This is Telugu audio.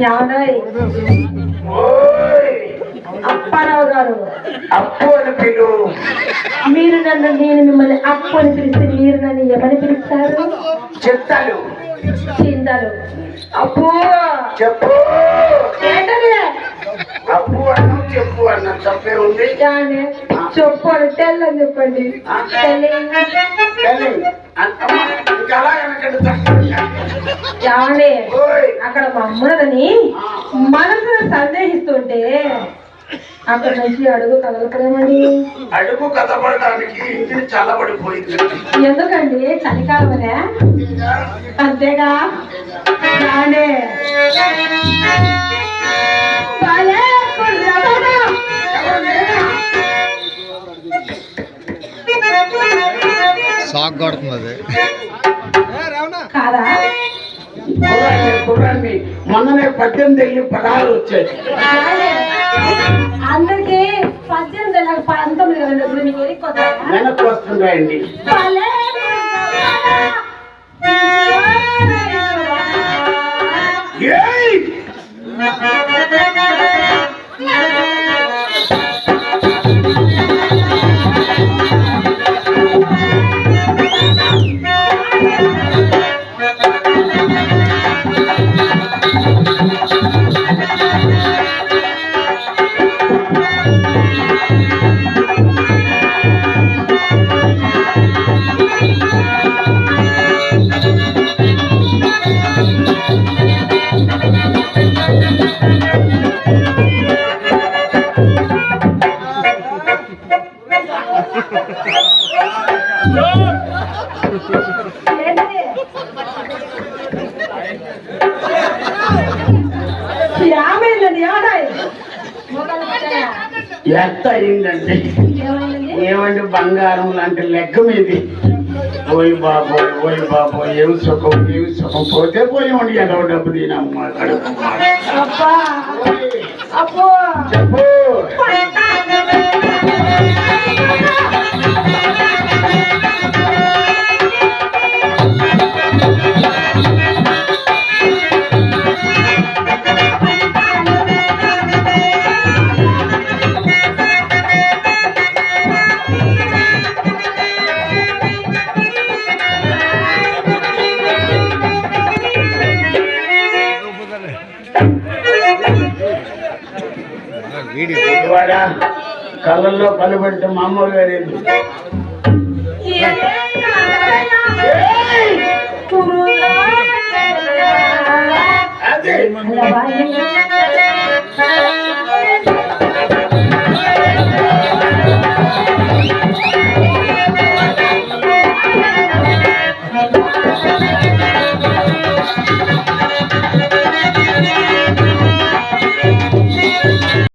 Chào đây. అప్పారావు గారు. అప్పు అని పిలు. మీరు నన్ను నేను మిమ్మల్ని అప్పు అని పిలిస్తే మీరు నన్ను ఏమని పిలుస్తారు? చెప్తాను. చిందలు అప్పు. చెప్పు. అప్పు అన్నం చెప్పు అన్నం తప్పే ఉంది. దాన్ని చెప్పు అని తెల్లని చెప్పండి. అక్కడ మా అమ్మనని మనసును సందేహిస్తుంటే అక్కడ నుంచి అడుగు కదలకలేమండి అడుగు కదపడడానికి ఇంటిని చల్లబడిపోయింది. ఎందుకండి? చలికాలమనే అంతేగా? రాండి. కొడుతుంది కాదా? మొన్ననే పద్దెనిమిది పదహారు వచ్చాయి. అందరికీ పద్దెనిమిది నెలలకు పంతొమ్మిది వేల ఇప్పుడు మీకు వెనక్కి. ఏయ్ ఏంటిది? ఏమైందండి ఏడాయి మోకాలు ఎంత అయిందండి ఏమండి బంగారం లాంటి లెక్క మీది? పోయి బాబోయ్ పోయి బాబోయ్ ఏమి సుఖం ఏమి సుఖం? పోతే పోయి ఉండి ఎలా డబ్బు తినమ్మా కడుపు ఇవాడ కళ్ళల్లో కనబడితే మా అమ్మ గారు అదే